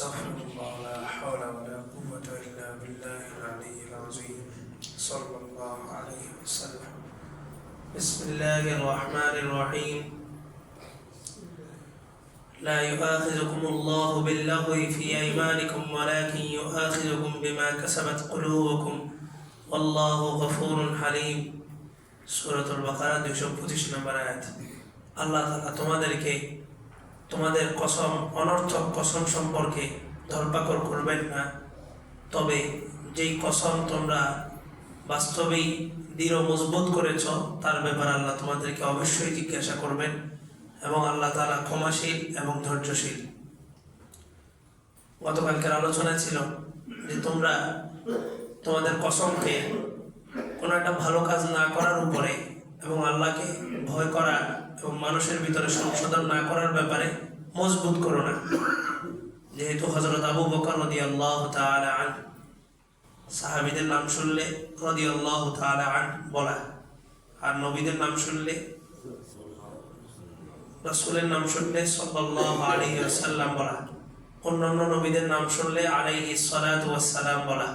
استغفر الله لا حول ولا قوة إلا بالله العلي العظيم. صلى الله عليه وسلم. بسم الله الرحمن الرحيم. لا يؤاخذكم الله باللغو في أيمانكم ولكن يؤاخذكم بما كسبت قلوبكم. والله غفور حليم. سورة البقرة 225 নম্বর আয়াত। الله تعالى তোমাদেরকে তোমাদের কসম, অনর্থক কসম সম্পর্কে ধরপাকড় করবেন না। তবে যেই কসম তোমরা বাস্তবেই দৃঢ় মজবুত করেছ, তার ব্যাপারে আল্লাহ তোমাদেরকে অবশ্যই জিজ্ঞাসা করবেন এবং আল্লাহ তাআলা ক্ষমাশীল এবং ধৈর্যশীল। গতকালকের আলোচনা ছিল যে তোমরা তোমাদের কসমকে কোনো একটা ভালো কাজ না করার উপরে এবং আল্লাহকে ভয় করা এবং মানুষের ভিতরে সংশোধন না করার ব্যাপারে মজবুত করো না। যেহেতু হজরত আবু বকর রদি আল্লাহ আন সাহাবিদের নাম শুনলে রদি আল্লাহ আন বলা, আর নবীদের নাম শুনলে, রসুলের নাম শুনলে সাল্লাহ আলহি সাল্লাম বলা, অন্যান্য নবীদের নাম শুনলে সালাত সালাম বলা।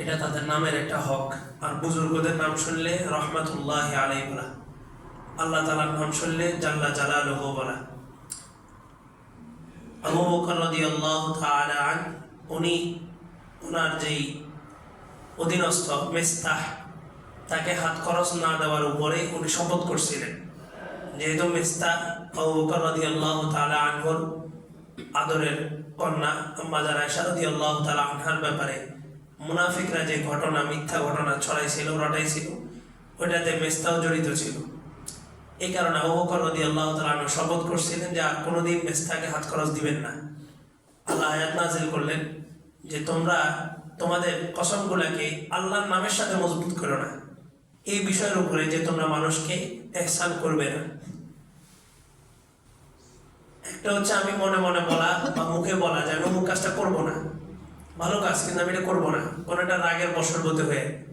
এটা তাদের নামের একটা হক, আর বুজুর্গদের নাম শুনলে রহমাতুল্লাহ আলাই বলা। আল্লাহ তালার নাম শুনলে জাল্লা জালালুহ বলা। আবু বকর রাদিয়াল্লাহু তাআলা আন, উনি যেই অধীনস্থ মেস্তাহ, তাকে হাত খরচ না দেওয়ার উপরে উনি শপথ করছিলেন। যেহেতু মেস্তাহ আবু বকর রাদিয়াল্লাহু তাআলা আনহুর আদরের কন্যা মাজার আয়সা রাদিয়াল্লাহু তাআলা আনহার ব্যাপারে মুনাফিকরা যে ঘটনা, মিথ্যা ঘটনা ছড়াইছিল, রটাইছিল, ওইটাতে মেস্তাও জড়িত ছিল। এই কারণে আবু বকর রাদিয়াল্লাহু তাআলা শপথ করছিলেন যে আর কোনোদিন মেস্তাকে হাত খরচ দিবেন না। আল্লাহ আয়াত নাজিল করলেন যে তোমরা তোমাদের কসমগুলাকে আল্লাহর নামের সাথে মজবুত করো না। এই বিষয়ের উপরে যে তোমরা মানুষকে এহসান করবে না। একটা হচ্ছে আমি মনে মনে বলা বা মুখে বলা যে আমি অমুক কাজটা করব না। ভালো কাজ, কিন্তু আমি এটা করব না। কোনো একটা রাগের বশরবতী হয়ে।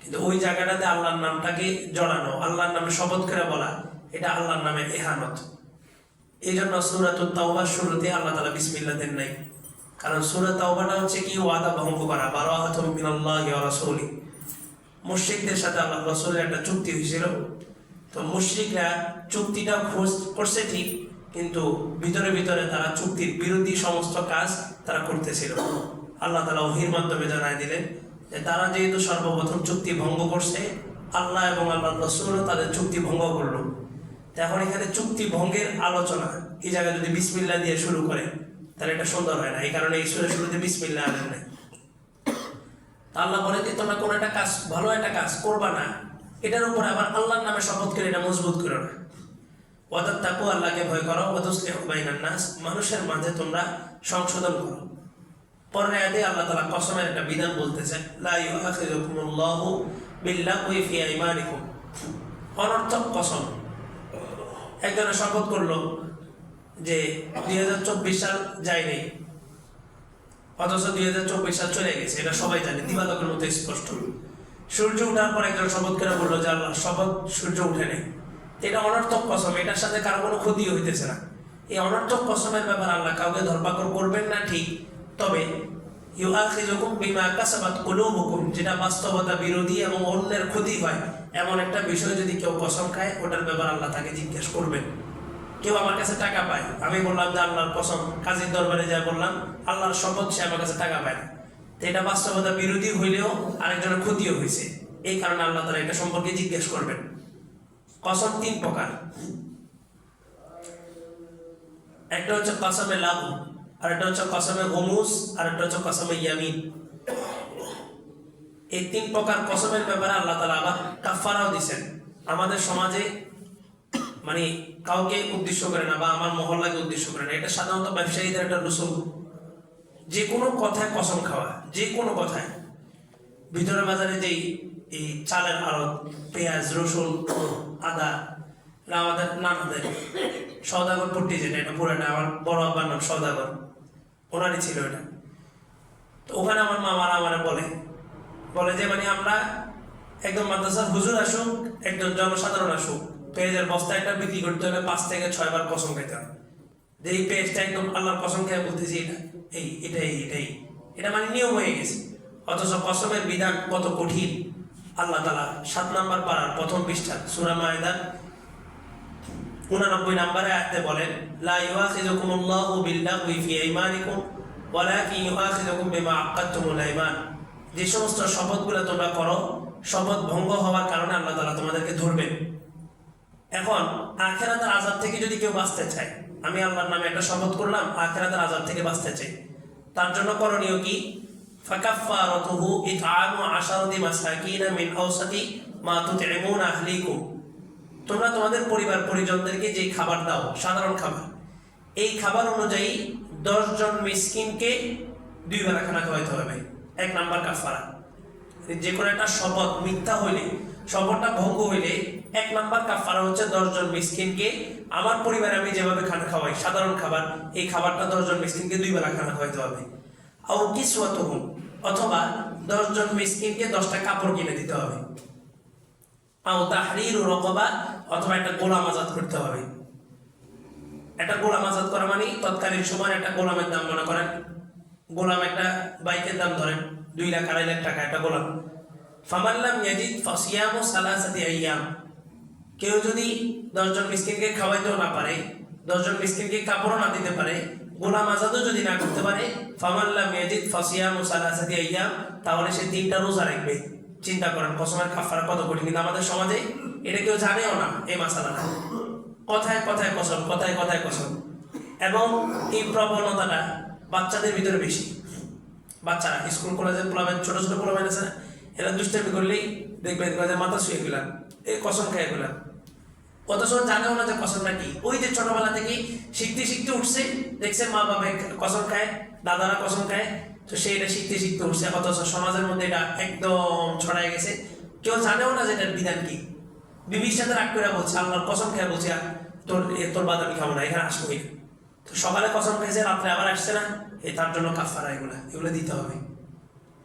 কিন্তু ওই জায়গাটাতে আল্লাহর নামটাকে জড়ানো, আল্লাহর নামে শপথ করে বলা এটা আল্লাহর নামে এহানত এই জন্য সুরাত শুরুতে আল্লাহ তালা বিসমিল্লা দেন নাই। কারণ সুরাত তাওবাটা হচ্ছে কি? ওয়াদা ভঙ্গ করা। বারো রাসৌলি। মুশ্রিকদের সাথে আল্লাহ রসুলের একটা চুক্তি হয়েছিল। তো মুশ্রিকরা চুক্তিটা খোঁজ করছে ঠিক, কিন্তু ভিতরে ভিতরে তারা চুক্তির বিরোধী সমস্ত কাজ তারা করতেছিল। আল্লাহ তালা ওহির মাধ্যমে জানাই দিলেন যে তারা যেহেতু সর্বপ্রথম চুক্তি ভঙ্গ করছে, আল্লাহ এবং আল্লাহ রসুল তাদের চুক্তি ভঙ্গ করল। এখন এখানে চুক্তি ভঙ্গের আলোচনা। এই জায়গায় যদি বিসমিল্লা দিয়ে শুরু করে, তাহলে এটা সুন্দর হয় না। এই কারণে এই সুরে শুরুতে বিসমিল্লা আনেন নাই। আল্লাহ বলে যে, তোমরা কোনো একটা কাজ, ভালো একটা কাজ করবা না। এটার উপরে আবার আল্লাহর নামে শপথ করে, এটা মজবুত করো না। ওয়াদার তাকু আল্লাহকে ভয় করো। নাস, মানুষের মাঝে তোমরা সংশোধন করো। পরের আয়াতে আল্লাহ তালা কসমের একটা বিধান বলতেছেন, লা ইউআখিযুকুমুল্লাহু বিল্লাহি ফি আইমানিকুম। অনর্থক কসম। একজনের শপথ করল যে দুই হাজার চব্বিশ সাল যায়নি, অথচ দুই হাজার চব্বিশ সাল চলে গেছে, এটা সবাই জানে দিবালকের মতো স্পষ্ট। সূর্য উঠার পর একজন শপথ করে বলল যে আল্লাহ, শপথ সূর্য উঠে নেই। এটা অনর্থক কসম, এটার সাথে কারও কোনো ক্ষতি হইতেছে না। এই অনর্থক কসমের ব্যাপার আল্লাহ কাউকে ধরপাকড় করবেন না ঠিক, তবে ইউআখিযুকুম বিমা কাসাবাত কুলুবুকুম। যেটা বাস্তবতা, বিরোধী এবং অন্যের ক্ষতি হয়, এমন একটা বিষয় যদি কেউ কসম খায়, ওটার ব্যাপার আল্লাহ তাকে জিজ্ঞেস করবেন। কেউ আমার কাছে টাকা পায়, আমি বললাম যে আল্লাহর কসম, কাজীর দরবারে যা বললাম, আল্লাহর শপথ, সে আমার কাছে টাকা পায় না। তো এটা বাস্তবতা, বিরোধী হইলেও আরেকজনের ক্ষতিও হয়েছে এই কারণে আল্লাহ তারা এটা সম্পর্কে জিজ্ঞেস করবেন। কসম তিন প্রকার। একটা হচ্ছে কসমে লাভ। আর হচ্ছে কসমে গমুস আর হচ্ছে কসমে ইয়ামিন। এই তিন প্রকার কসমের ব্যাপারে আল্লাহ তালা আবার কাফারাও দিছেন আমাদের সমাজে মানে কাউকে উদ্দেশ্য করে না বা আমার মহল্লাকে উদ্দেশ্য করে না, এটা সাধারণত ব্যবসায়ীদের একটা রসুল। যে কোনো কথায় কসম খাওয়া, যে কোনো কথায়। ভিতরে বাজারে যেই এই চালের আড়ত, পেঁয়াজ, রসুন, আদা আমাদের নানাদের সৌদাগর পট্টি যেটা, এটা পুরাটা আমার বড় আব্বার নাম সৌদাগর ওনারই ছিল এটা। তো ওখানে আমার মামারা আমার বলে। বলে যে মানে আমরা একদম মাদ্রাসার হুজুর আসুক, একজন জনসাধারণ আসুক, পেঁয়াজের বস্তা একটা বিক্রি করতে হলে পাঁচ থেকে ছয় বার কসম খাইতে হবে। যে এই পেজটা একদম আল্লাহর কসম খেয়ে বলতেছি, এটা এই, এটাই এটাই। এটা মানে নিয়ম হয়ে গেছে। অথচ কসমের বিধান কত কঠিন। আল্লাহ তালা সাত নাম্বার পাড়ার প্রথম পৃষ্ঠা, সুরা মায়দান উনানব্বই নম্বরে আয়াতে বলেন, লা ইউআখিযুকুমুল্লাহু বিল্লাগহি ফি আইমানিকুম, ওয়ালাকিন ইউআখিযুকুম বিমা আক্কাদতুমুল আইমান। যে সমস্ত শপথগুলো তোমরা করো, শপথ ভঙ্গ হওয়ার কারণে আল্লাহ তাআলা তোমাদেরকে ধরবেন। এখন, আখেরাতের আজাব থেকে যদি কেউ বাঁচতে চায়, আমি আল্লাহর নামে একটা শপথ করলাম, আখেরাতের আজাব থেকে বাঁচতে চাই। তার জন্য করণীয় কি? ফাকাফফারাতুহু ইতআমু আশারাতি মাসাকিনা মিন আওসাতি মা তুতঈমুনা আহলিকুম। তোমরা তোমাদের পরিবার, পরিজনদেরকে যে খাবার দাও, সাধারণ খাবার, এই খাবার অনুযায়ী দশজন মিসকিনকে দুই বেলা খানা খাওয়াইতে হবে। এক নাম্বার কাফারা। যে কোনো একটা শপথ, মিথ্যা হইলে, শপথটা ভঙ্গ হইলে, এক নাম্বার কাফারা হচ্ছে দশজন মিসকিনকে, আমার পরিবারে আমি যেভাবে খানা খাওয়াই, সাধারণ খাবার, এই খাবারটা দশজন মিসকিনকে দুই বেলা খানা খাওয়াইতে হবে। আও কিসওয়াতুহুম অথবা দশজন মিসকিনকে দশটা কাপড় কিনে দিতে হবে। অথবা একটা গোলাম আজাদ করতে হবে। একটা গোলাম আজাদ করা মানে তৎকালীন সময় একটা গোলামের দাম মনে করেন। গোলাম একটা বাইকের দাম ধরেন, দুই লাখ, আড়াই লাখ টাকা একটা গোলাম। ফাসিয়াম ও কেউ যদি দশজন মিসকিনকে খাওয়াইতেও না পারে, দশজন মিসকিনকে কাপড়ও না দিতে পারে, গোলাম আজাদও যদি না করতে পারে ফামাল্লাম ইয়াজিদ ফাসিয়াম ও সালাসাতি তাহলে সে তিনটা রোজা রাখবে। চিন্তা করেন, কসমের কাফারা কত কঠিন? কিন্তু আমাদের সমাজে এটা কেউ জানেও না এই মাসালাটা। কথায় কথায় কসম, কথায় কথায় কসম। এবং এই প্রবণতাটা বাচ্চাদের ভিতরে বেশি। বাচ্চারা স্কুল, কলেজে পোলাবেন ছোট ছোট পোলাবেন আছে না? এরা দুষ্টামি করলেই দেখবেন কলেজে মাথা শুয়ে গেলাম এই কসম খেয়ে গেলাম কত সময় জানেও না যে কসমটা কি? ওই যে ছোটবেলা থেকে শিখতে শিখতে উঠছে, দেখছে মা বাবা কসম খায়, দাদারা কসম খায় তো সে এটা শিখতে শিখতে উঠছে। অথচ সমাজের মধ্যে এটা একদম ছড়াই গেছে। কেউ জানেও না যে এটার বিধান কি। বিবির সাথে রাগ করে বলছে, আল্লাহর কসম খেয়ে বলছে তোর তোর বাদ আমি খাব না, এখানে আসবোই তো সকালে কসম খেয়েছে, রাত্রে আবার আসছে না। এ, তার জন্য কাফারা এগুলা, এগুলো দিতে হবে।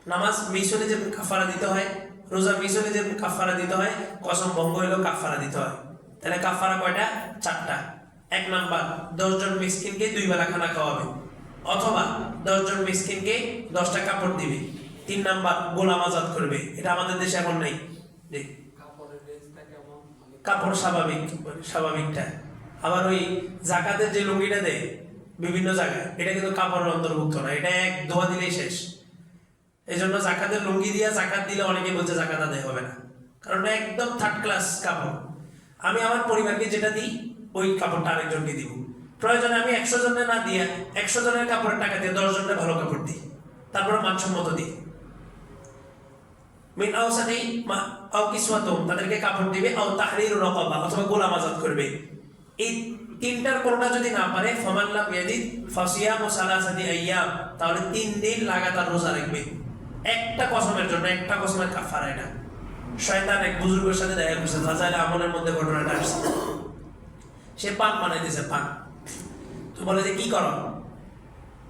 নামাজ মিস হলে যে কাফারা দিতে হয়, রোজা মিস হলে যে কাফারা দিতে হয়, কসম ভঙ্গ হইলেও কাফারা দিতে হয়। তাহলে কাফারা কয়টা? চারটা। এক নাম্বার, দশজন মিসকিনকে দুই বেলা খানা খাওয়াবে। অথবা দশজন মিসকিনকে দশটা কাপড় দিবে। তিন নাম্বার গোলাম আজাদ করবে। এটা আমাদের দেশে এখন নেই। মানে কাপড় স্বাভাবিক স্বাভাবিকটা। আবার ওই জাকাতের যে লুঙ্গিটা দেয় বিভিন্ন জায়গায় এটা কিন্তু কাপড়ের অন্তর্ভুক্ত না। এটা এক ধোয়া দিলেই শেষ। এই জন্য জাকাতের লুঙ্গি দিয়ে জাকাত দিলে অনেকে বলছে জাকাত আদায় হবে না। কারণ একদম থার্ড ক্লাস কাপড়। আমি আমার পরিবারকে যেটা দিই ওই কাপড়টা আরেকজনকে দিব। প্রয়োজনে আমি একশো জনে না দিয়ে একশো জনের কাপড়ের টাকা দিয়ে দশ জনের ভালো কাপড় দিই। তারপরে মানসম্মত দিই। মিন আও তাদেরকে কাপড় দিবে, আও অথবা গোলাম আজাদ করবে। এই তিনটার কোনটা যদি না পারে ফাসিয়ামু সালাসাতি আইয়াম, তাহলে তিন দিন লাগাতার রোজা রাখবে। একটা কসমের জন্য, একটা কসমের কাফারা এটা শয়তান এক বুজুর্গের সাথে দেখা করছে রাজাইল আমলের মধ্যে ঘটনাটা আসছে। সে পান বানাইতেছে পান তো বলে যে, কি করো?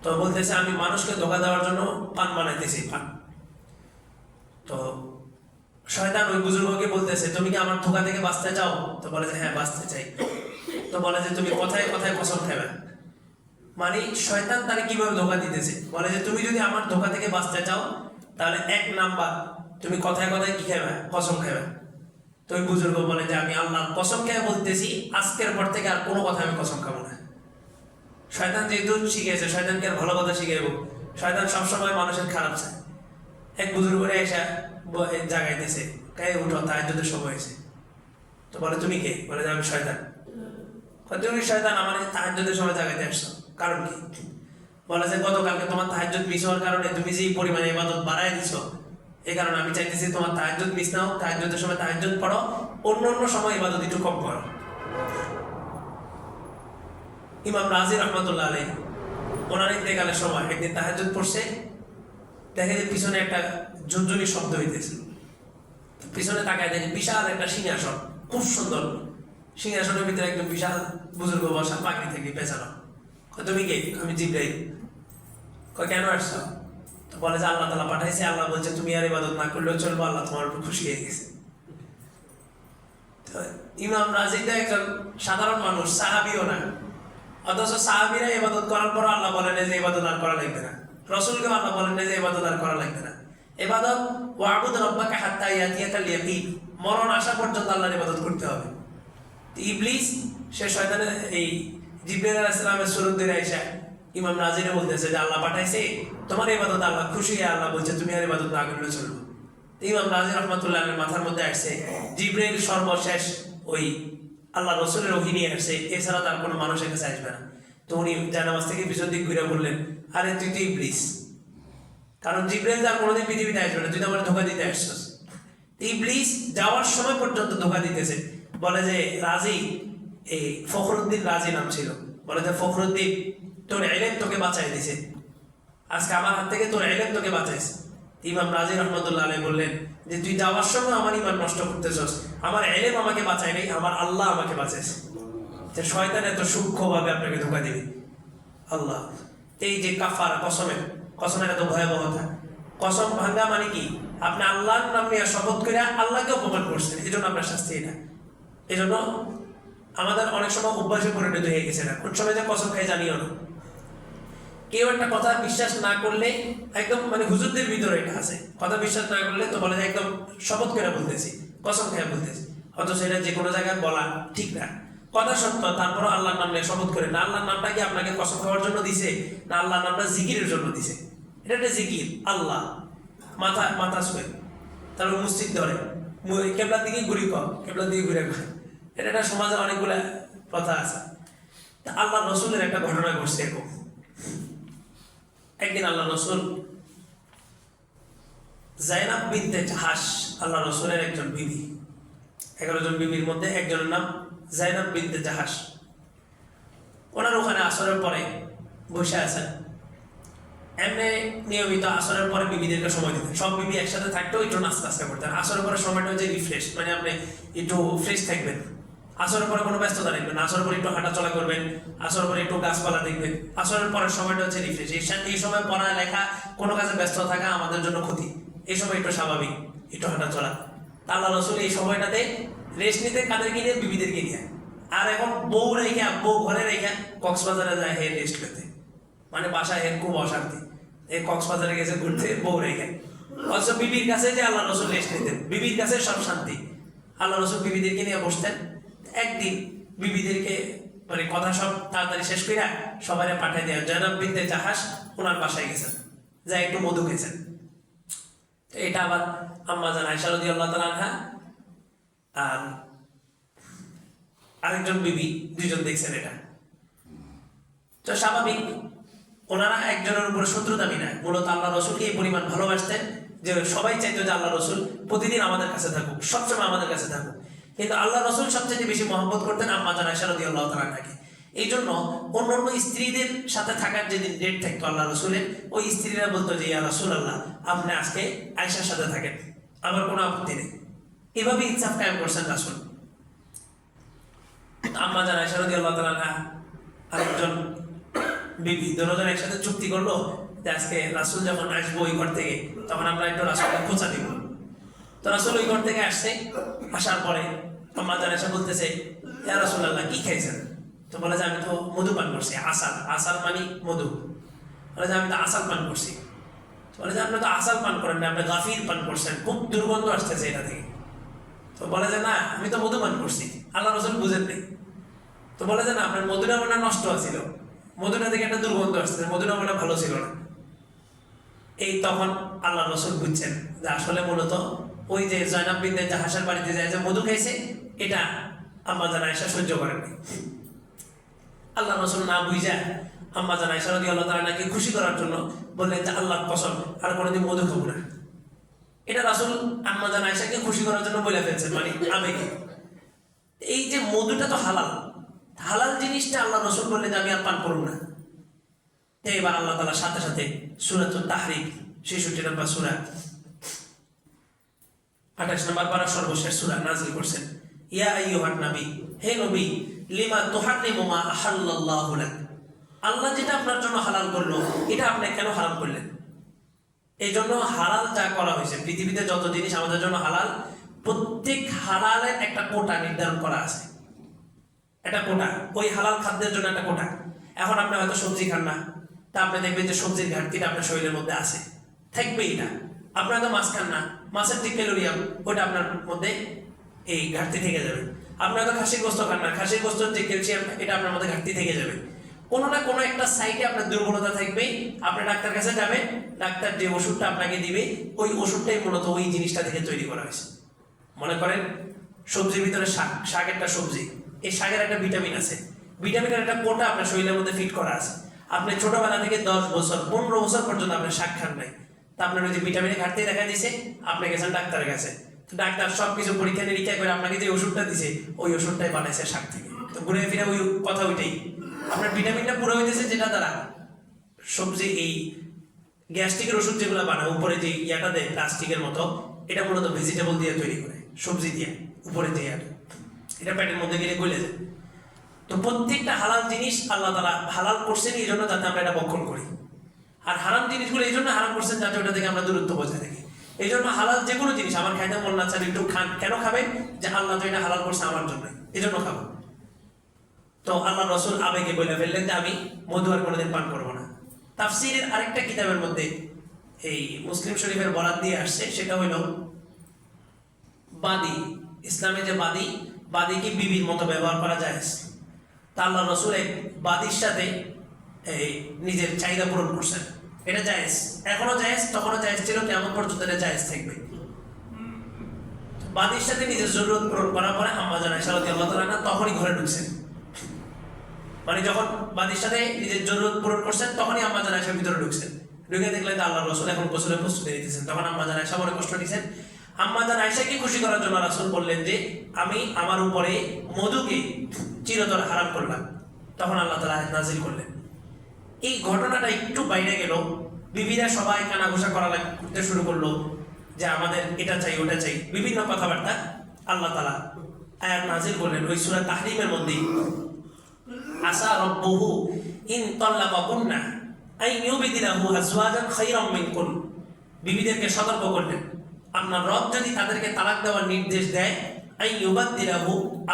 তো বলতেছে, আমি মানুষকে ধোকা দেওয়ার জন্য পান বানাইতেছি, পান। তো শয়তান ওই বুজুর্গকে বলতেছে, তুমি কি আমার ধোকা থেকে বাঁচতে চাও? তো বলে যে হ্যাঁ বাঁচতে চাই। তো বলে যে, তুমি কথায় কথায় কসম খাবে মানে শয়তান তারে কীভাবে ধোকা দিতেছে? বলে যে, তুমি যদি আমার ধোকা থেকে বাঁচতে চাও, তাহলে এক নাম্বার তুমি কথায় কথায় কি খাবে কসম খাবে তো ওই বুজুর্গ বলে যে, আমি আল্লাহ কসম খেয়ে বলতেছি, আজকের পর থেকে আর কোনো কথা আমি কসম খাব না। শয়তান যেহেতু শিখেছে শয়তানকে আর ভালো কথা শিখাইব। শয়তান সবসময় মানুষের খারাপ চায়। এক বুজুর্গ করে এসে জাগাইতেছে কে উঠো তার যদি সময় হয়েছে। তো বলে, তুমি কে? বলে যে আমি শয়তান। তুমি শয়তান, আমার তাহাজ্যদের সময় জাগাইতে আসছো। কারণ কি? বলে যে, গতকালকে তোমার তাহাজ্জুদ মিস হওয়ার কারণে তুমি যে পরিমাণে ইবাদত বাড়ায় দিছো এই কারণে আমি চাইতেছি তোমার তাহাজ্জুদ মিস নাও তাহাজ্জুদের সময় তাহাজ্জুদ পড়ো, অন্য অন্য সময় ইবাদত একটু কম করো ইমাম রাজি রহমতুল্লাহ আলাই ওনার ইন্তেকালের সময়, একদিন তাহাজ্জুদ পড়ছে, দেখে পিছনে একটা ঝুনঝুনি শব্দ হইতেছে। পিছনে তাকায় দেখে বিশাল একটা সিংহাসন, খুব সুন্দর। সিংহাসনের ভিতরে একদম বিশাল বুজুর্গ বসা পাখি থেকে পেছানো তুমি কে? আমি জিব্রাইল। কয়, কেন আসছো? তো বলে যে, আল্লাহ তালা পাঠাইছে, আল্লাহ বলছে, তুমি আর ইবাদত না করলেও চলবো, আল্লাহ তোমার উপর খুশি হয়ে গেছে। ইমাম রাজিদা একজন সাধারণ মানুষ, সাহাবিও না। অথচ সাহাবিরা ইবাদত করার পর আল্লাহ বলেন যে ইবাদত আর করা লাগবে না। রসুলকে আল্লাহ বলেন যে ইবাদত আর করা লাগবে না। ইবাদত, ওয়াবুদ রব্বাকে হাত্তা ইয়াতিয়াকাল ইয়াকিন মরণ আসা পর্যন্ত আল্লাহর ইবাদত করতে হবে। ইবলিস, সে শয়তানের এই জিব্রাইল আলাইহিস সালামের ধরে আইসা ইমাম নাজিরে বলতেছে যে আল্লাহ পাঠাইছে, তোমার ইবাদত আল্লাহ খুশি আল্লাহ বলছে তুমি আর ইবাদত না করলে চলবে। ইমাম নাজির রহমতুল্লাহ মাথার মধ্যে আসছে, জিব্রাইল সর্বশেষ ওই আল্লাহ রসুলের নিয়ে আসছে এছাড়া তার কোনো মানুষের কাছে আসবে না। তো উনি জানামাজ থেকে পিছন দিক ঘুরে বললেন, আরে তুই তো ইবলিস। কারণ জিব্রাইল তার কোনোদিন পৃথিবীতে আসবে না। তুই তো আমার ধোকা দিতে আসছিস। ইবলিস যাওয়ার সময় পর্যন্ত ধোকা দিতেছে। বলে যে, রাজি। এই ফখরুদ্দিন রাজি নাম ছিল। বলে যে, ফখরুদ্দিন, তোর এলেম তোকে বাঁচাই দিছে। আজকে আমার হাত থেকে তোর এলেম তোকে বাঁচাইছে। ইমাম রাজি রহমতুল্লাহ আলাই বললেন যে, তুই যাওয়ার সময় আমার ইমান নষ্ট করতেছস। আমার এলেম আমাকে বাঁচাই নাই, আমার আল্লাহ আমাকে বাঁচাইছে। যে, শয়তান এত সূক্ষ্মভাবে আপনাকে ধোকা দিবে। আল্লাহ, এই যে কাফারা, কসমের কসমের এত ভয়াবহতা। কসম ভাঙ্গা মানে কি? আপনি আল্লাহর নাম নিয়ে শপথ করে আল্লাহকে অপমান করছেন। এই জন্য আপনার শাস্তি এটা। এই জন্য আমাদের অনেক সময় অভ্যাসে পরিণত হয়ে গেছে না কোন সময় যে কসম খাই জানিও না। কেউ একটা কথা বিশ্বাস না করলে একদম মানে হুজুরদের ভিতরে এটা আছে। কথা বিশ্বাস না করলে তো বলে একদম শপথ করে বলতেছি, কসম খেয়ে বলতেছি। অথচ এটা যে কোনো জায়গায় বলা ঠিক না। কথা সত্য তারপর আল্লাহর নাম নিয়ে শপথ করে না। আল্লাহর নামটা কি আপনাকে কসম খাওয়ার জন্য দিছে? না আল্লাহর নামটা জিকিরের জন্য দিছে? এটা একটা জিকির, আল্লাহ। মাথা মাথা শুয়ে তারপর মসজিদ ধরে। কেবলার দিকে ঘুরি কম কেবলার দিকে ঘুরে ঘুরে। এটা একটা সমাজে অনেকগুলা কথা আছে। আল্লাহ রসুলের একটা ঘটনা ঘটছে এরকম। একদিন আল্লাহ রসুল জাইনাব বিনতে জাহাস আল্লাহ রসুলের একজন বিবি। এগারো জন বিবির মধ্যে একজনের নাম জাইনাব জাহাস ওনার ওখানে আসরের পরে বসে আছেন। এমনি নিয়মিত আসরের পরে বিবিদেরকে সময় দিতেন। সব বিবি একসাথে থাকতেও একটু নাস্তা নাস্তা করতেন। আসরের পরে সময়টা হচ্ছে রিফ্রেশ মানে আপনি একটু ফ্রেশ থাকবেন। আসরের পরে কোনো ব্যস্ততা রাখবেন না। আসরের পরে একটু হাঁটাচলা করবেন, আসরের পরে একটু গাছপালা দেখবেন। আসরের পরের সময়টা হচ্ছে রিফ্রেশ এই সময় পড়ালেখা কোনো কাজে ব্যস্ত থাকা আমাদের জন্য ক্ষতি। এই সময় একটু স্বাভাবিক, একটু হাঁটাচলা। আল্লাহ রসুল এই সময়টাতে রেস্ট নিতে কাদেরকে নিয়ে, বিবিদেরকে নিয়ে আর এখন বউ রেখে, বউ ঘরে রেখে, কক্সবাজারে যায় হে রেস্ট করতে মানে বাসায় এর খুব অশান্তি। এই কক্সবাজারে গেছে ঘুরতে, বউ রেখে। অথচ বিবির কাছে যে আল্লাহ রসুল রেস্ট নিতেন, বিবির কাছে সব শান্তি। আল্লাহ রসুল বিবিদেরকে নিয়ে বসতেন। একদিন বিবিদেরকে মানে কথা সব তাড়াতাড়ি শেষ করে সবাই পাঠিয়ে দেওয়া জয়নাব বিনতে জাহাজ ওনার বাসায় গেছেন যা একটু মধু খেয়েছেন। এটা আবার আম্মা জান আয়সা রদি আল্লাহ তালা আর আরেকজন বিবি, দুইজন দেখছেন এটা। তো স্বাভাবিক, ওনারা একজনের উপরে শত্রু দাবি না মূলত আল্লাহ রসুলকে এই পরিমাণ ভালোবাসতেন যে সবাই চাইতো যে আল্লাহ রসুল প্রতিদিন আমাদের কাছে থাকুক, সবসময় আমাদের কাছে থাকুক। কিন্তু আল্লাহ রসুল সবচেয়ে বেশি মহব্বত করতেন আম্মা জান আয়সা রদি আল্লাহ তালাকে এই জন্য অন্য অন্য স্ত্রীদের সাথে থাকার যেদিন ডেট থাকতো আল্লাহ রসুলের, ওই স্ত্রীরা বলতো যে, ইয়া রসুল আল্লাহ আপনি আজকে আয়সার সাথে থাকেন। আমার কোনো আপত্তি নেই। এভাবে ইচ্ছাফ কায়েম করছেন রাসুল। আম্মা জান আয়সা রদি আল্লাহ তালা আরেকজন বিবি দুজন একসাথে চুক্তি করল যে, আজকে রাসুল যখন আসব ওই ঘর থেকে, তখন আমরা একটু রাসুলকে খোঁচা দিব। তো ওই ঘর থেকে আসছে, আসার পরে এসে বলতেছে কি খাইছেন? তো বলে যে, আমি তো মধু পান করছি আসাল আসাল মানে মধু। বলে যে, আমি তো আসাল পান করছি। বলে যে, আপনি তো আসাল পান করেন না, আপনি গাফির পান করছেন, খুব দুর্গন্ধ আসতেছে এটা থেকে। তো বলে যে, না, আমি তো মধু পান করছি, আল্লাহ রসুল বুঝেন নেই। তো বলে যে, না, আপনার মধুটা মনে নষ্ট আছিল, মধুটা থেকে একটা দুর্গন্ধ আসছে মধুটা মনে ভালো ছিল না। এই তখন আল্লাহ রসুল বুঝছেন যে, আসলে মূলত ওই যে জয়নাব বিন্দে জাহাসের বাড়িতে যায়, যে মধু খাইছে, এটা আম্মা জানা এসে সহ্য করেননি আল্লাহ রসুল না বুঝা আম্মা জানা এসা রদি আল্লাহ তারা নাকি খুশি করার জন্য বললেন যে আল্লাহ কসম, আর কোনোদিন মধু খাব না। এটা রাসুল আম্মা জানা এসাকে খুশি করার জন্য বলে ফেলছেন মানে আবেগে এই যে মধুটা তো হালাল হালাল জিনিসটা আল্লাহ রসুল বললেন যে, আমি আর পান করব না। এবার আল্লাহ তালার সাথে সাথে সুরাত তাহরিক ছেষট্টি নম্বর সুরা আঠাশ নম্বর পারা সর্বশেষ সুরা নাজিল করছেন। ইয়া আইয়ুহান নবী, হে নবী, লিমা তুহারিমু মা আহাল্লাল্লাহু লাক? আল্লাহ যেটা আপনার জন্য হালাল করল, এটা আপনি কেন হারাম করলেন? এই জন্য হালাল যা করা হয়েছে, পৃথিবীতে যত জিনিস আমাদের জন্য হালাল, প্রত্যেক হালালের একটা কোটা নির্ধারণ করা আছে। একটা কোটা, ওই হালাল খাদ্যের জন্য একটা কোটা। এখন আপনি হয়তো সবজি খান না, তা আপনি দেখবেন যে সবজির ঘাটতিটা আপনার শরীরের মধ্যে আছে। থাকবেই না। আপনি হয়তো মাছ খান না মাছের যে ক্যালোরিয়াম ওটা আপনার মধ্যে এই ঘাটতি থেকে যাবে। আপনি হয়তো খাসির গোস্ত খান না, খাসির গোস্তর যে ক্যালসিয়াম, এটা আপনার মধ্যে ঘাটতি থেকে যাবে। কোনো না কোনো একটা সাইডে আপনার দুর্বলতা থাকবে আপনি ডাক্তার কাছে যাবেন, ডাক্তার যে ওষুধটা আপনাকে দিবে, ওই ওষুধটাই মূলত ওই জিনিসটা থেকে তৈরি করা হয়েছে। মনে করেন, সবজির ভিতরে শাক শাক একটা সবজি, এই শাকের একটা ভিটামিন আছে। ভিটামিনের একটা কোটা আপনার শরীরের মধ্যে ফিট করা আছে। আপনি ছোটবেলা থেকে দশ বছর, পনেরো বছর পর্যন্ত আপনি শাক খান নাই। আপনার ওই ভিটামিনের ঘাটতি দেখা দিছে আপনি গেছেন ডাক্তারের কাছে। তো ডাক্তার সব কিছু পরীক্ষা নিরীক্ষা করে আপনাকে যে ওষুধটা দিছে, ওই ওষুধটাই বানাইছে শাক থেকে। তো ঘুরে ফিরে ওই কথা ওইটাই। আপনার ভিটামিনটা পুরো হইতেছে যেটা দ্বারা সবজি এই গ্যাস্ট্রিকের ওষুধ যেগুলো বানায়, উপরে যে ইয়াটা দেয়, প্লাস্টিকের মতো, এটা মূলত ভেজিটেবল দিয়ে তৈরি করে, সবজি দিয়ে, উপরে যে ইয়াটা। এটা পেটের মধ্যে গেলে গলে যায়। তো প্রত্যেকটা হালাল জিনিস আল্লাহ তালা হালাল করছেন এই জন্য যাতে আমরা এটা বক্ষণ করি। আর হারাম জিনিসগুলো এই জন্য হারাম করছেন যাতে ওটা থেকে আমরা দূরত্ব বজায় রাখি এই জন্য হালাল যে কোনো জিনিস, আমার খাইতে মন না একটু খান। কেন খাবেন? যে আল্লাহ তো এটা হালাল করছে আমার জন্য। এই জন্য খাব। তো আল্লাহ রসুল আবেগে বলে ফেললেন যে আমি মধু আর কোনোদিন পান করব না। তাফসিরের আরেকটা কিতাবের মধ্যে এই মুসলিম শরীফের বরাত দিয়ে আসছে, সেটা হইল বাদী। ইসলামে যে বাদী বাদীকে বিবির মতো ব্যবহার করা যায়? তা আল্লাহ রসুল এক বাদীর সাথে এই নিজের চাহিদা পূরণ করছেন। এটা জায়েজ। এখনও জায়েজ, তখনও জায়েজ ছিল, কেমন পর্যন্ত এটা জায়েজ থাকবে? বাদীর সাথে নিজের জরুরত পূরণ করার পরে আম্মা সালাদি আল্লাহ তালা তখনই ঘরে ঢুকছেন। মানে যখন বাদীর সাথে নিজের জরুরত পূরণ করছেন, তখনই আম্মা সাহেব ভিতরে ঢুকছেন। ঢুকে দেখলেন আল্লাহ রসুল এখন গোসলের প্রস্তুতি তখন আম্মা সাহেব কষ্ট নিয়েছেন আম্মা জান খুশি করার জন্য রাসুল বললেন যে, আমি আমার উপরে মধুকে চিরতর হারাম করলাম? তখন আল্লাহ তালা নাজিল করলেন। এই ঘটনাটা একটু বাইরে গেল। বিবিরা সবাই কানাঘোষা করা করতে শুরু করল যে আমাদের এটা চাই, ওটা চাই। বিভিন্ন কথাবার্তা আল্লাহ তালা আয়াত নাজিল করলেন ওই সুরা তাহরিমের মধ্যেই। আসা রব্বহু ইন তাল্লাকাকুন্না আই ইউবিদিলাহু আজওয়াজান খায়রাম মিনকুন। বিবিদেরকে সতর্ক করলেন। আপনার রব যদি তাদেরকে তালাক দেওয়ার নির্দেশ দেয়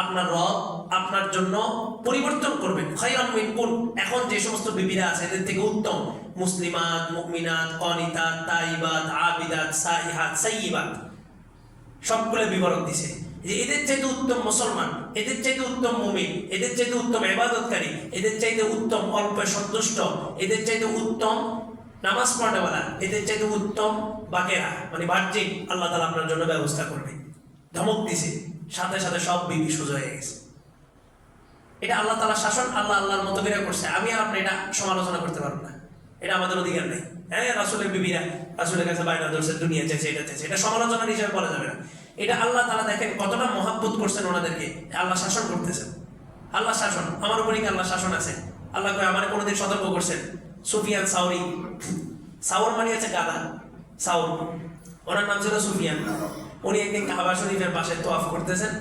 আপনার রব আপনার জন্য পরিবর্তন করবেন এখন যে সমস্ত বিবিরা আছে, এদের থেকে উত্তম। মুসলিমাত, মুমিনাত, কনিতাত, তাইবাত, আবিদাত, সাইহাত সাইয়িবাত সবগুলো বিবরণ দিছে। যে এদের চাইতে উত্তম মুসলমান, এদের চাইতে উত্তম মুমিন, এদের চাইতে উত্তম এবাদতকারী এদের চাইতে উত্তম অল্প সন্তুষ্ট, এদের চাইতে উত্তম নামাজ পড়নেওয়ালা, এদের চাইতে উত্তম বাকেরা মানে বাহ্যিক আল্লাহ তালা আপনার জন্য ব্যবস্থা করবে। ধমক দিছে। সাথে সাথে সব বিবি সোজা হয়ে গেছে। এটা আল্লাহ তালা শাসন, আল্লাহ আল্লাহর মতো করে করছে। আমি আর আপনি এটা সমালোচনা করতে পারব না। এটা আমাদের অধিকার নেই। হ্যাঁ রাসুলের বিবিরা রাসুলের কাছে বাইনা ধরছে, দুনিয়া চাইছে এটা চাইছে এটা সমালোচনার হিসেবে বলা যাবে না। এটা আল্লাহ তালা দেখেন কতটা মহাব্বত করছেন ওনাদেরকে। আল্লাহ শাসন করতেছেন। আল্লাহ শাসন, আমার উপরে আল্লাহ শাসন আছে? আল্লাহ করে আমার কোনোদিন সতর্ক করছেন। সুফিয়ান সাউরি। সাউর মানে আছে গাদা সাউর। ওনার নাম ছিল সুফিয়ান। উনি একদিন কাবা শরীফের পাশে তোয়াফ করতেছেন।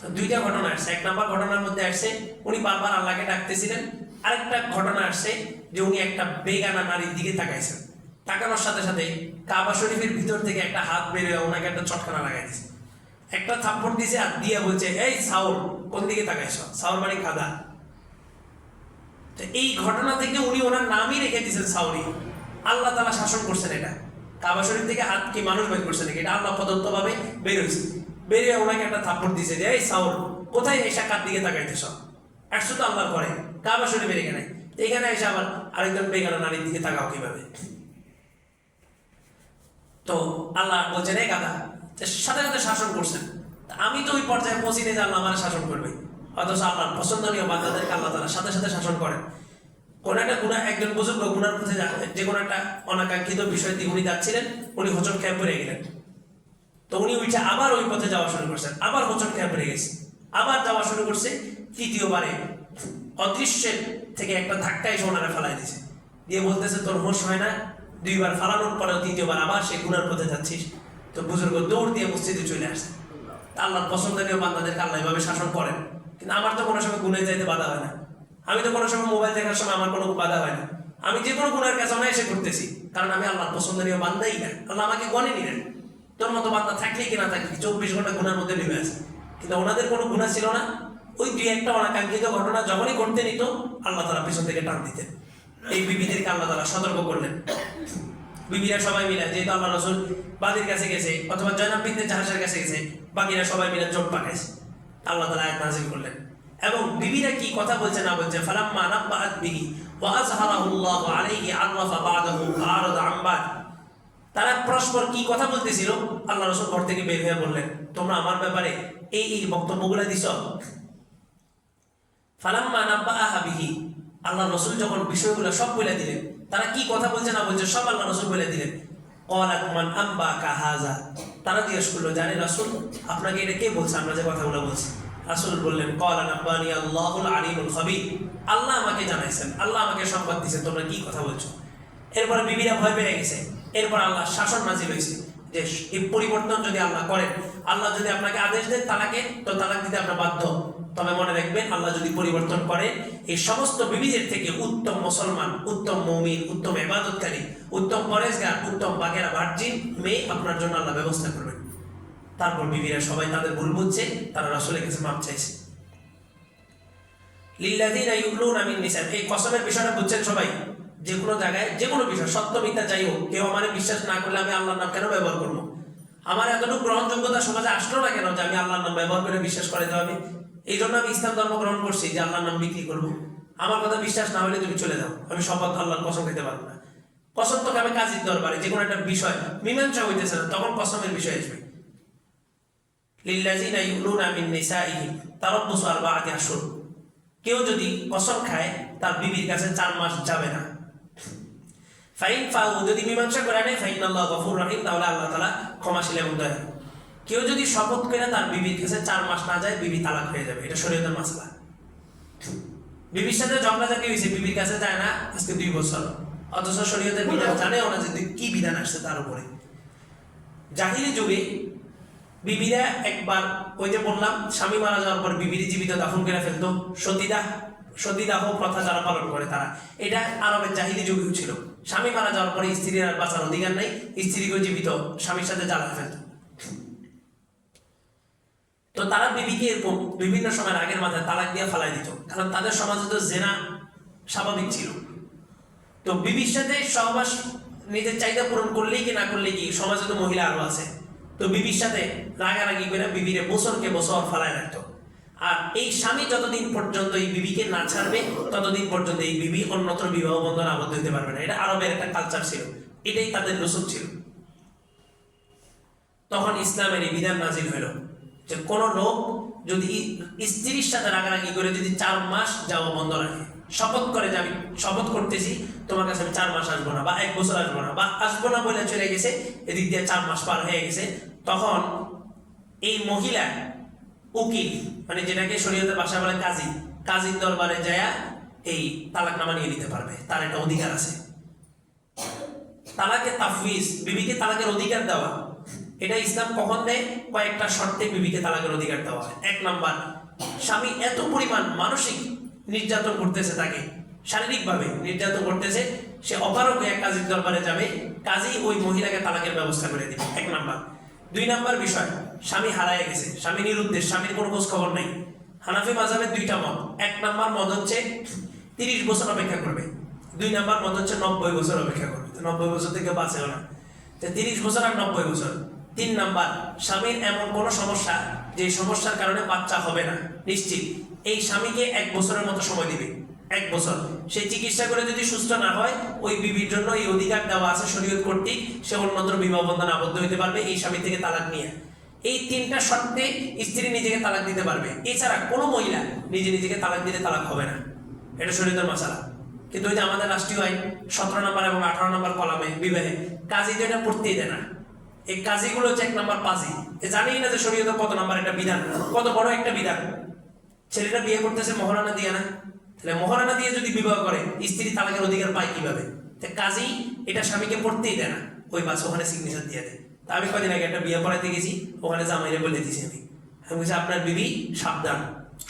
তো দুইটা ঘটনা আসছে। এক নম্বর ঘটনার মধ্যে আসছে, উনি বারবার আল্লাহকে ডাকতেছিলেন। আরেকটা ঘটনা আসছে যে উনি একটা বেগানা নারীর দিকে তাকাইছেন। তাকানোর সাথে সাথে কাবা শরীফের ভিতর থেকে একটা হাত বের ওনাকে একটা চটকানা লাগাই দিছে। একটা থাপ্পড় দিছে আর দিয়ে বলছে, এই সাউল, কোন দিকে তাকাইছ? সাউল মানে তো এই ঘটনা থেকে উনি ওনার নামই রেখে দিয়েছেন সাউরি আল্লাহ তালা শাসন করছেন এটা। কাবা শরীফ থেকে হাত কি মানুষ বের করছে নাকি? এটা আল্লাহ প্রদত্ত ভাবে বের হয়েছে। বেরিয়ে ওনাকে একটা দিছে যে, এই কোথায় এসে কার দিকে তাকাইতেছ? একশো তো আল্লাহ করে। কাবা এখানে এসে আবার আরেকজন নারীর দিকে তাকাও কীভাবে? তো আল্লাহ বলছেন এই গাদা সাথে সাথে শাসন করছেন। আমি তো ওই পর্যায়ে পৌঁছি যে আল্লাহ আমার শাসন করবে। অথচ পছন্দনীয় আল্লাহ তালা সাথে সাথে শাসন করেন। কোন একটা গুণা একজন বুজুর্গ গুণার পথে যা- কোনো একটা অনাকাঙ্ক্ষিত বিষয় দিয়ে উনি যাচ্ছিলেন, উনি হোচট খেয়ে পড়ে গেলেন। তো উনি উঠে আবার ওই পথে যাওয়া শুরু করছেন, আবার হোচট খেয়ে পড়ে গেছে। আবার যাওয়া শুরু করছে তৃতীয়বারে। অদৃশ্যের থেকে একটা ধাক্কা এসে ওনারা ফেলাই দিছে। দিয়ে বলতেছে, তোর হোশ হয় না, দুইবার ফালানোর পরেও তৃতীয়বার আবার সেই গুনার পথে যাচ্ছিস। তো বুজুর্গ দৌড় দিয়ে মসজিদে চলে আসছে। আল্লাহর পছন্দনীয় বান্দাদেরকে আল্লাহ এভাবে শাসন করেন। কিন্তু আমার তো কোনো সময় গুনে যাইতে বাধা হয় না। আমি তো কোনো সময় মোবাইল দেখার সময় আমার কোনো বাধা হয় না। আমি যে কোনো গুণের কাছে এসে করতেছি কারণ আমি আল্লাহর পছন্দনীয় বান্দাই না। আল্লাহ আমাকে গনে নিলেন তোর মতো বান্দা থাকলেই কি না থাকলে? চব্বিশ ঘণ্টা গুণার মধ্যে নেমে আছে। কিন্তু ওনাদের কোনো গুণা ছিল না। ওই দুই একটা অনাকাঙ্ক্ষিত ঘটনা যখনই ঘটতে নিত, আল্লাহ তালা পিছন থেকে টান দিতেন। এই বিবিদেরকে আল্লাহ তালা সতর্ক করলেন। বিবিরা সবাই মিলে, যেহেতু আল্লাহ রসুল বাদির কাছে গেছে, অথবা জয়নাব বিনতে জাহাজের কাছে গেছে, বাকিরা সবাই মিলে জোট পাকাইছে। আল্লাহ তালা আয়াত নাজিল করলেন। এবং বিবিরা কি কথা বলছে না বলছে? ফালাম্মা নাব্বাআত বিহি ওয়া আযহারাহুল্লাহু আলাইহি আররাফা বা'দাহু আরাদা আন বা'দ তারা পরস্পর কি কথা বলতেছিল? আল্লাহ রসুল ঘর থেকে বের হয়ে বললেন, তোমরা আমার ব্যাপারে এই এই বক্তব্যগুলো দিছ? ফালাম্মা নাব্বাআহা বিহি আল্লাহ রসুল যখন বিষয়গুলো সব বলে দিলেন, তারা কি কথা বলছে না বলছে সব আল্লাহ রসুল বলে দিলেন। কলাক মান আম্বা কাহাজা তারা জিজ্ঞেস করল, জানে রাসুল, আপনাকে এটা কে বলছে? আমরা যে কথাগুলো বলছি। রাসুল বললেন, কলা নাব্বানি আল্লাহুল আলিমুল খবির। আল্লাহ আমাকে জানাইছেন, আল্লাহ আমাকে সংবাদ দিয়েছেন, তোমরা কি কথা বলছো? এরপরে বিবিরা ভয় পেয়ে গেছে। এরপর আল্লাহ শাসন নাজিল হয়েছে যে এই পরিবর্তন যদি আল্লাহ করেন, আল্লাহ যদি আপনাকে আদেশ দেন তালাকে, তো তালাক দিতে আপনার বাধ্য। তবে মনে রাখবেন, আল্লাহ যদি পরিবর্তন করে, এই সমস্ত বিবিদের থেকে উত্তম মুসলমান, উত্তম মৌমিন, উত্তম এবাদতকারী উত্তম পরেশগার, উত্তম বাগেরা, ভার্জিন, মেয়ে আপনার জন্য আল্লাহ ব্যবস্থা করবেন। তারপর বিবিরা সবাই তাদের ভুল বুঝছে, তারা রাসূলের কাছে মাপ চাইছে। লিল্লাযীনা ইউলুনা মিন নিসা এই কসমের বিষয়টা বুঝছেন সবাই? যে কোনো জায়গায়, যে কোনো বিষয় যাই হোক, কেউ আমার বিশ্বাস না করলে আমি আল্লাহর নাম কেন ব্যবহার করব? আমার এতটুকু গ্রহণযোগ্যতা সমাজে আসলো না কেন যে আমি আল্লাহর নাম ব্যবহার করে বিশ্বাস এই জন্য আমি ইসলাম ধর্ম গ্রহণ করছি যে আল্লাহর নাম বিক্রি করব। আমার কথা বিশ্বাস না হলে তুমি চলে যাও। আমি শপথ আল্লাহর কসম খেতে পারব না। কসম তোকে আমি কাজের দরবারে, যে কোনো একটা বিষয় মীমাংসা হইতেছে না, তখন কসমের বিষয় আসবে। লিল্লাযীনা ইউলুনা মিন নিসাইহিম, তারাব্বুসু আরবাআতি আশহুর। কেউ যদি কসম খায়, তার বিবির কাছে চার মাস যাবে না। ফাইন ফাউ যদি মীমাংসা করে নেয় ফাইন আল্লাহ গফুর রহিম, তাহলে আল্লাহ তালা ক্ষমাশীল এবং দয়া কেউ যদি শপথ করে তার বিবির কাছে চার মাস না যায়, বিবি তালাক হয়ে যাবে। এটা শরীয়তের মাসলা। বিবির সাথে ঝগড়াঝাটি হয়েছে বিবির কাছে যায় না, আজকে দুই বছর। অথচ শরীয়তের বিধান জানেও না যে কি বিধান আসছে তার উপরে। জাহিলি যুগে বিবিরা একবার ওই যে বললাম, স্বামী মারা যাওয়ার পর বিবির জীবিত দাফন করে ফেলতো। সতীদাহ সতীদাহ প্রথা যারা পালন করে তারা। এটা আরবের জাহিলি যুগেও ছিল। স্বামী মারা যাওয়ার পরে স্ত্রীর আর বাঁচার অধিকার নাই, স্ত্রীকেও জীবিত, স্বামীর সাথে জ্বালা ফেলতো। তো তারা বিবিকে এরকম বিভিন্ন সময় আগের মাথায় তালাক দিয়ে ফালাই দিত। কারণ তাদের সমাজে তো জেনা স্বাভাবিক ছিল। তো বিবির সাথে সহবাস নিজের চাহিদা পূরণ করলেই কি না করলেই কি, সমাজে তো মহিলা আরও আছে। তো বিবির সাথে রাগারাগি করে বিবিরে বছরকে বছর ফালায় রাখতো। আর এই স্বামী যতদিন পর্যন্ত এই বিবিকে না ছাড়বে, ততদিন পর্যন্ত এই বিবি অন্যত্র বিবাহ বন্ধন আবদ্ধ হতে পারবে না। এটা আরবের একটা কালচার ছিল। এটাই তাদের রসুল ছিল। তখন ইসলামের এই বিধান নাজিল হইল যে কোন লোক যদি স্ত্রীর সাথে রাগারাগি করে যদি চার মাস যাওয়া বন্ধ রাখে শপথ করে যে আমি শপথ করতেছি, তোমার কাছে আমি চার মাস আসব না, বা এক বছর আসব না, বা আসব না বলে চলে গেছে, এদিক দিয়ে চার মাস পার হয়ে গেছে, তখন এই মহিলা, উকিল মানে যেটাকে শরীয়তের ভাষা বলে কাজী, কাজীর দরবারে যায় এই তালাকনামা নিয়ে নিতে পারবে, তার একটা অধিকার আছে। তালাকে তাফিজ বিবিকে তালাকের অধিকার দেওয়া, এটা ইসলাম কখন দেয়? কয়েকটা শর্তে বিবিকে তালাকের অধিকার দেওয়া এক নাম্বার, স্বামী এত পরিমাণ মানসিক নির্যাতন করতেছে তাকে। শারীরিকভাবে নির্যাতন করতেছে। সে অপারক এক কাজীর দরবারে যাবে। কাজী ওই মহিলাকে তালাকের ব্যবস্থা করে দিবে। এক নাম্বার। দুই নাম্বার বিষয়, স্বামী হারায় গেছে। স্বামী নিরুদ্দেশ, স্বামীর কোনো খোঁজ খবর নেই। হানাফি মাজাবের দুইটা মত। এক নাম্বার মত হচ্ছে তিরিশ বছর অপেক্ষা করবে। দুই নাম্বার মত হচ্ছে নব্বই বছর অপেক্ষা করবে। নব্বই বছর থেকে বাঁচেও না তো তিরিশ বছর আর নব্বই বছর। তিন নাম্বার, স্বামীর এমন কোনো সমস্যা যে সমস্যার কারণে বাচ্চা হবে না। নিশ্চিত। এই স্বামীকে এক বছরের মতো সময় দিবে। এক বছর। সে চিকিৎসা করে যদি সুস্থ না হয়, ওই বিবির জন্য এই অধিকার দেওয়া আছে শরীয়ত কর্তৃক, সে অন্যত্র বিবাহ বন্ধনে আবদ্ধ হতে পারবে, এই স্বামী থেকে তালাক নিয়ে। এই তিনটা শর্তে স্ত্রী নিজেকে তালাক দিতে পারবে। এছাড়া কোনো মহিলা নিজে নিজেকে তালাক দিলে তালাক হবে না। এটা শরীয়তের মশালা কিন্তু ওই যে আমাদের রাষ্ট্রীয় আইন, সতেরো নম্বর এবং আঠারো নম্বর কলামে বিবাহে কাজী তো এটা পড়তেই দেয় না। এই কাজীগুলো হচ্ছে এক নম্বর পাজি। এ জানেই না যে শরীয়তে কত নম্বর একটা বিধান, কত বড় একটা বিধান। ছেলেটা বিয়ে করতেছে মহারানা দিয়ে না তাহলে মহারানা দিয়ে যদি বিবাহ করে, স্ত্রী তালাকের অধিকার পায় কীভাবে? তো কাজী এটা স্বামীকে পড়তেই দেয় না। ওই বাস ওখানে সিগনেচার দিয়ে দেয়। তা আমি কদিন আগে একটা বিয়ে পড়াইতে গেছি, ওখানে জামাইরে বলে দিয়েছি আমি। আমি বলছি, আপনার বিবি সাবধান।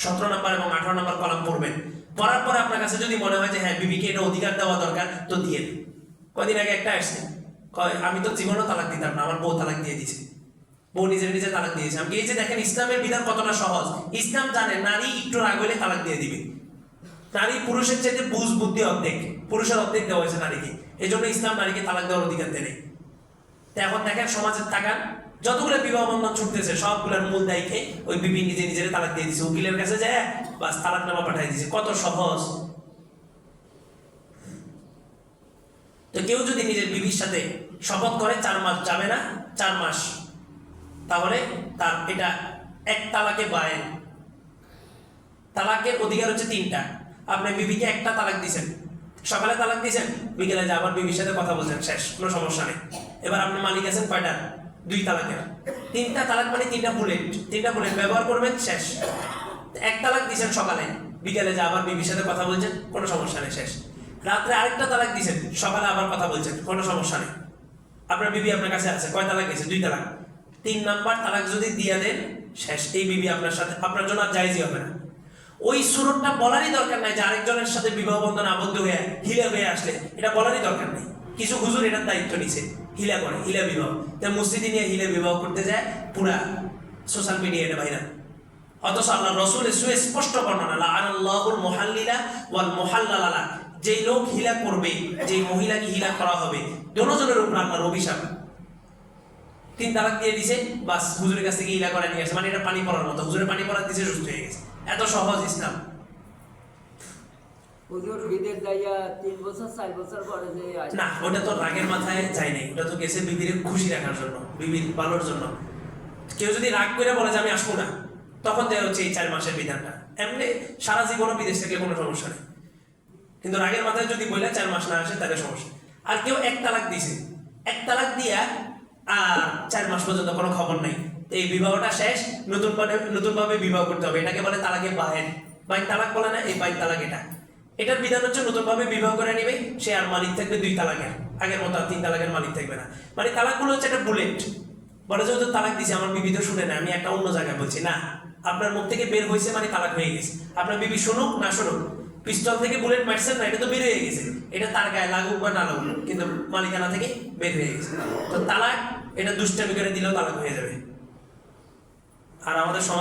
সতেরো নম্বর এবং আঠারো নম্বর কলাম পড়বেন। পড়ার পর আপনার কাছে যদি মনে হয় যে হ্যাঁ বিবিকে এটা অধিকার দেওয়া দরকার, তো দিয়ে দিন। কদিন আগে একটা আসছে। আমি তো জীবনও তালাক দিতাম না, আমার বউ তালাক দিয়ে দিছে বউ নিজে নিজে তালাক দিয়েছে। আমি এই যে দেখেন, ইসলামের বিধান কতটা সহজ? ইসলাম জানে, নারী একটু রাগ হলে তালাক দিয়ে দিবে। নারী পুরুষের চাইতে বুঝ, বুদ্ধি অর্ধেক। পুরুষের অর্ধেক দেওয়া হয়েছে নারীকে। এই জন্য ইসলাম নারীকে তালাক দেওয়ার অধিকার দেয়। তো এখন দেখেন সমাজের তাকান, যতগুলো বিবাহ বন্ধন ছুটতেছে, সবগুলোর মূল দায়ীকে ওই বিবি নিজে নিজের তালাক দিয়ে দিছে। উকিলের কাছে যায়, বাস তালাক নামা পাঠিয়ে দিছে। কত সহজ। তো কেউ যদি নিজের বিবির সাথে শপথ করে, চার মাস যাবে না, চার মাস তাহলে তার এটা এক তালাকে বায়েন তালাকের অধিকার হচ্ছে তিনটা। আপনি বিবিকে একটা তালাক দিছেন সকালে তালাক দিছেন বিকেলে যে, আবার বিবির সাথে কথা বলছেন, শেষ, কোনো সমস্যা নেই। এবার আপনি মালিক আছেন কয়টা? দুই তালাকের। তিনটা তালাক মানে তিনটা বুলেট। তিনটা বুলেট ব্যবহার করবেন, শেষ। এক তালাক দিছেন সকালে, বিকেলে যে, আবার বিবির সাথে কথা বলছেন, কোনো সমস্যা নেই, শেষ। রাত্রে আরেকটা তালাক দিছেন সকালে আবার কথা বলছেন, কোনো সমস্যা নেই। আপনার বিবি আপনার কাছে আছে, কয় তালাক গেছে দুই তালাক। তিন নাম্বার তালাক যদি দিয়ে দেন, শেষ। এই বিবি আপনার সাথে, আপনার জন্য আর জায়জই হবে না। ওই সুরতটা বলারই দরকার নাই যে আরেকজনের সাথে বিবাহ বন্ধন আবদ্ধ হয়ে, হিলা হয়ে আসলে। এটা বলারই দরকার নেই। কিছু হুজুর এটার দায়িত্ব নিছে, হিলা করে, হিলা বিবাহ। তো মসজিদে নিয়ে হিলা বিবাহ করতে যায়, পুরা সোশ্যাল মিডিয়া এটা ভাইরা অথচ আল্লাহ রসুলের সুস্পষ্ট বর্ণনা, লাআনাল্লাহুল মুহাল্লিলা ওয়াল মুহাল্লালালা। যেই লোক হিলা করবে, যেই মহিলাকে হিলা করা হবে দোনোজনের উপর আল্লাহর অভিশাপ। তিন তালাক দিয়ে দিছে বাস হুজুরের কাছ থেকে ইলা করে নিয়ে আসে। মানে এটা পানি পড়ার মতো। হুজুরের পানি পড়ার দিছে সুস্থ হয়ে গেছে। এত সহজ ইসলাম। হুজুর বিদেশ যাইয়া তিন বছর চার বছর পরে যে না ওটা তো রাগের মাথায় যায় নাই। ওটা তো গেছে বিবির খুশি রাখার জন্য বিবির ভালোর জন্য। কেউ যদি রাগ করে বলে যে আমি আসব না তখন দেওয়া হচ্ছে এই চার মাসের বিধানটা। এমনি সারা জীবনও বিদেশ থেকে কোনো সমস্যা নেই। কিন্তু রাগের মাথায় যদি বলে চার মাস না আসে তাহলে সমস্যা আর কেউ এক তালাক দিছে। এক তালাক দিয়া আর চার মাস পর্যন্ত কোনো খবর নাই। এই বিবাহটা শেষ, নতুন ভাবে নতুন ভাবে বিবাহ করতে হবে। এটাকে বলে তালাকে বাহেন বাইক তালাক বলে না, এই বাইক তালাক এটা। এটার বিধান হচ্ছে নতুন ভাবে বিবাহ করে নিবে, সে আর মালিক থাকবে দুই তালাকের। আগের মতো তিন তালাকের মালিক থাকবে না। মানে তালাকগুলো হচ্ছে একটা বুলেট। বলে যে ও তো তালাক দিছে, আমার বিবি তো শুনে না আমি একটা অন্য জায়গায় বলছি, না, আপনার মুখ থেকে বের হয়েছে মানে তালাক হয়ে গেছে। আপনার বিবি শুনুক, না শুনুক, পিস্তল থেকে বুলেট মারছেন না, এটা তো বের হয়ে গেছে। এটা তার গায়ে লাগুক বা না লাগুক, কিন্তু মালিকানা থেকে বের হয়ে গেছে। তো তালাক এটা দুষ্টামি করে দিলেও তালাক হয়ে যাবে। আর আমাদের সমাজ